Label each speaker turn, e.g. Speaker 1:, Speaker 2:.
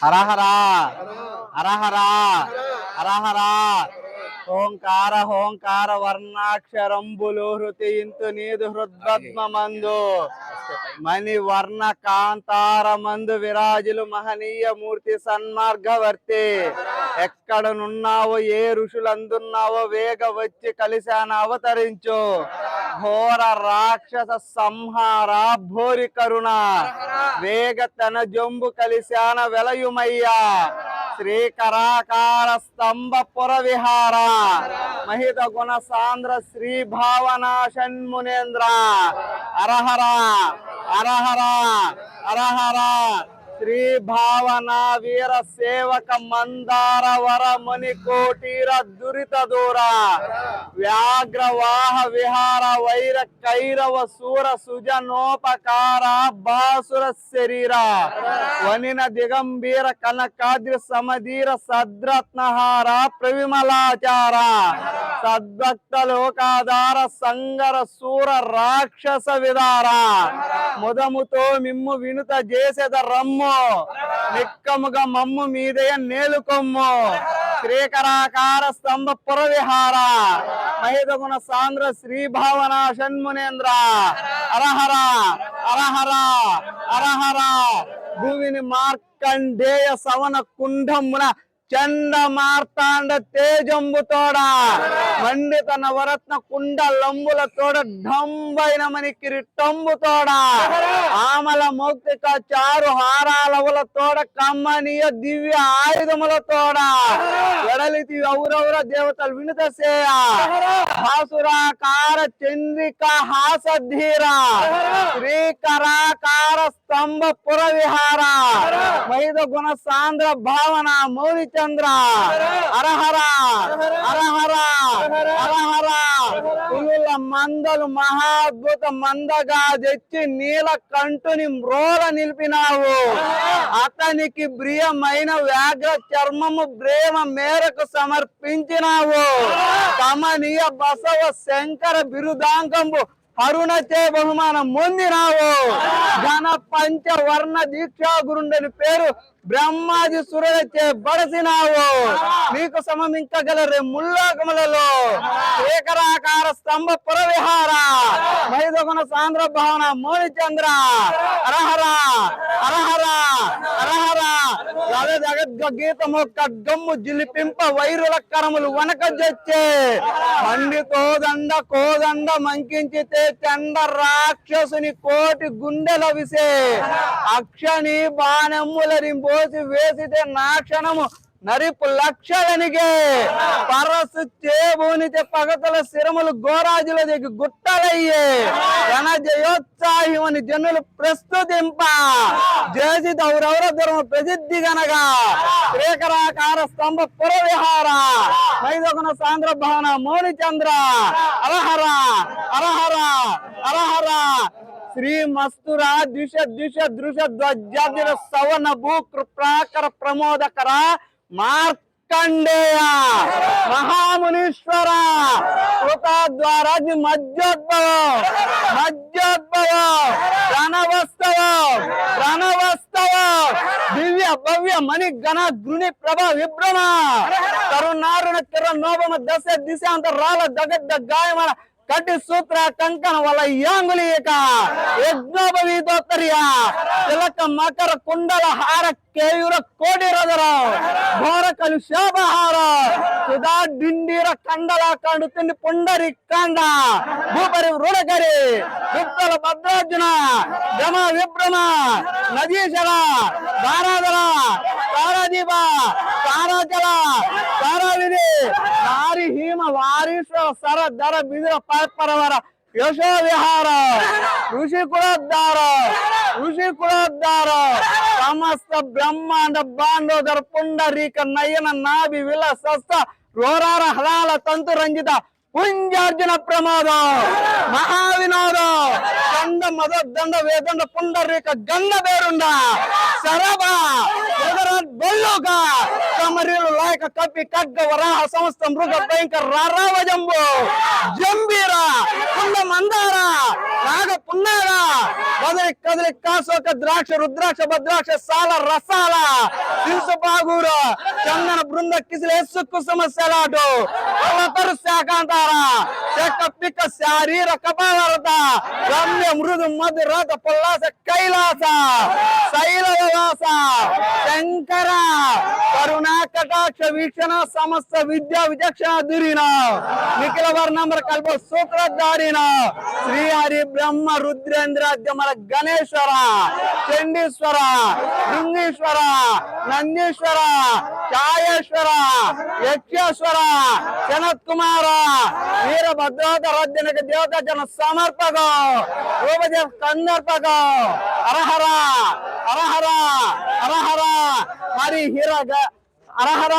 Speaker 1: హరహరా హరహరా హరహరా ఓంకార హోంకార వర్ణాక్షరంబులు హృతి ఇంతు నీదు హృద్భద్మందు మణి వర్ణ కాంతార మందు విరాజులు మహనీయ మూర్తి సన్మార్గవర్తి. ఎక్కడనున్నావో ఏ ఋషులందున్నావో వేగ వచ్చి కలిశాన అవతరించు. ఘోర రాక్షస సంహార భోరి కరుణ. వేగ తన జంబు కలిశాన వెలయుమయ్యా. శ్రీకరాకార స్తంభ పుర విహార మహిత గుణ సాంద్ర శ్రీ భావనా షణ్మునేంద్ర. అరహర అరహర అరహర. శ్రీ భావన వీర సేవక మందార వర మణికోటీర దురిత దూర. వ్యాఘ్రవాహ విహార వైర కైరవ సూర సుజనోపకార బాసుర శరీర. వనిన దిగంబీర కనకాద్రి సమధీర సద్రత్నహార ప్రవిమలాచార. సద్భక్త లోకాధార సంగర సూర రాక్షస విదార. ముదముతో మిమ్ము వినుత చేసేద రమ్ము నిక్కముగా మమ్ము మీదయ నేలుకొమ్ము శ్రీకరాకార స్తంభ పురవిహార. మహిదగుణ సాంద్ర శ్రీ భావన షణ్మునేంద్ర. అరహర అరహర అరహర. భూమిని మార్కండేయ సవన కుండమున చండ మార్తాండ తేజంబుతోడ మండిత నవరత్న కుండ లంబుల తోడ ఢంబైన మని కిరీటంబుతోడ ఆమల మౌక్తిక చారు హారాలవుల తోడ కమ్మనీయ దివ్య ఆయుధముల తోడ వెడలితి ఔరౌర దేవతలు వినుత సేయ హాసురాకార చంద్రిక హాసధీర శ్రీకరాకార స్తంభ పుర ఐదు గుణ సాంద్ర భావన మౌలిచంద్ర హరహర హరహర పులుల మందలు మహాద్భుత మందగా తెచ్చి నీల కంటుని మ్రోల నిలిపినావు. అతనికి ప్రియమైన వ్యాఘ్ర చర్మము ప్రేమ మేరకు సమర్పించినావు. కమనీయ బసవ శంకర బిరుదాంకంబు అరుణచే బహుమానం పొందినావు. ఘన పంచవర్ణ దీక్షా గురుండని పేరు బ్రహ్మాది సురచే బడసినావు. నీకు సమమింకగలరే ముల్లోకములలో. ఏకరాకార స్తంభ పురవిహార. మైదగుణ సాంద్ర భావన మోనిచంద్ర. అరహరా అరహరా గద జగద్గ గీతము ఖడ్గమ్ము జిలిపింప వైరుల కరములు వనక జచ్చే. మండితో కోదండ కోదండ మంకించితే చండ రాక్షసుని కోటి గుండెల విసే. అక్షని బాణములని పోసి వేసితే నా క్షణము నరిపు లక్షలనిగే పరసు చేబూనితే పగతల శిరములు గోరాజుల దిగి గుట్టలయ్యే. జన జయోత్సాహిమని జనులు ప్రస్తుతింప. జేసి దౌరౌర ధర్మ ప్రసిద్ధి గనగా శ్రీకరాకార స్తంభ పురవిహార. మైదొకన సాంద్ర భవన మౌనిచంద్ర. అరహర అరహర అరహర శ్రీ మస్తురా ద్విష ద్విష దృశ ధ్వజాదిర సవన భూ కృపాకర ప్రమోదకర. మార్కండేయ మహామునీశ్వర కృతాద్వారాజి మధ్యోద్భవం మధ్యోద్భవం ప్రణవస్తవం ప్రణవస్తవం దివ్య భవ్య మణి గణ గృణి ప్రభ విభ్రమ. తరుణారుణ కిర నోభమ దశ దిశాంత రాల దగద్ద గాయమన ಕಟ್ಟಿ ಸೂತ್ರ ಕಂಕಣವಲ್ಲ ಯಾಂಗುಲೀಕ ಯಜ್ಞೋಪವಿ ತಿಲಕ ಮಕರ ಕುಂಡಲ ಹಾರ ಕೇಯೂರ ಕೋಡಿರದರ కోటి రదరం ఘోర కలు శాపహార సుధా డిండిర కండల కండు తిండి పుండరి కాండ. భూపరి వృడకరి గుప్తల భద్రార్జున జమ విభ్రమ నదీశర దారాధర తారాదీప తారాచల తారావిధి వారి హీమ వారీశ్వర ಯಶ ವಿಹಾರ ಋಷಿ ಕುಲದ್ದಾರ ಋಷಿ ಕುಲದ್ದಾರ ಸಮಸ್ತ ಬ್ರಹ್ಮಾಂಡ ಬಾಂಧವರ ಪುಂಡರೀಕ ನಯನ ನಾಭಿ ವಿಲಸಸ್ತ ರೋರಾರ ಹಲಾಲ ತಂತು ರಂಜಿತ ಪುಂಜಾರ್ಜುನ ಪ್ರಮೋದ ಮಹಾವಿನೋದ ಚಂದ ಮದ ದಂಡ ವೇದಂಡ ಪುಂಡರೀಕ ಗಂಡ ಬೇರುಂಡ ಸರಬ ಬೆಳ್ಳುಗ పుండరీక గండ పేరుండ శరభ ఎదరట్ బొల్లుక కమరీలు లాయక కప్పి ఖడ్గ వరాహ సంస్థ మృగ భయంకర రారావ జంబు జంబీర కుండ మందార నాగ పున్నార కదలి కదలి కాసోక ద్రాక్ష రుద్రాక్ష భద్రాక్ష సాల రసాల. బాగూర చందన బృంద కిసిల ఎస్సు కుసుమ సెలాటు అవతరు శాకాంతార చెక్క పిక్క శారీర కపాలరత రమ్య మృదు మధు రథ పుల్లాస కైలాస శైల విలాస శంకర కరుణా కటాక్ష వీక్షణ సమస్త విద్యా విచక్షణ దురిన. నిఖిల వర్ణంబర కల్ప సూత్రధారిన. శ్రీ హరి బ్రహ్మ రుద్రేంద్రాద్యమల గణేశ్వర చండీశ్వర లింగేశ్వర నందీశ్వర ఛాయేశ్వర యక్షేశ్వర జనత్ కుమార వీరభద్రత రద్దినక దేవత జన సమర్పక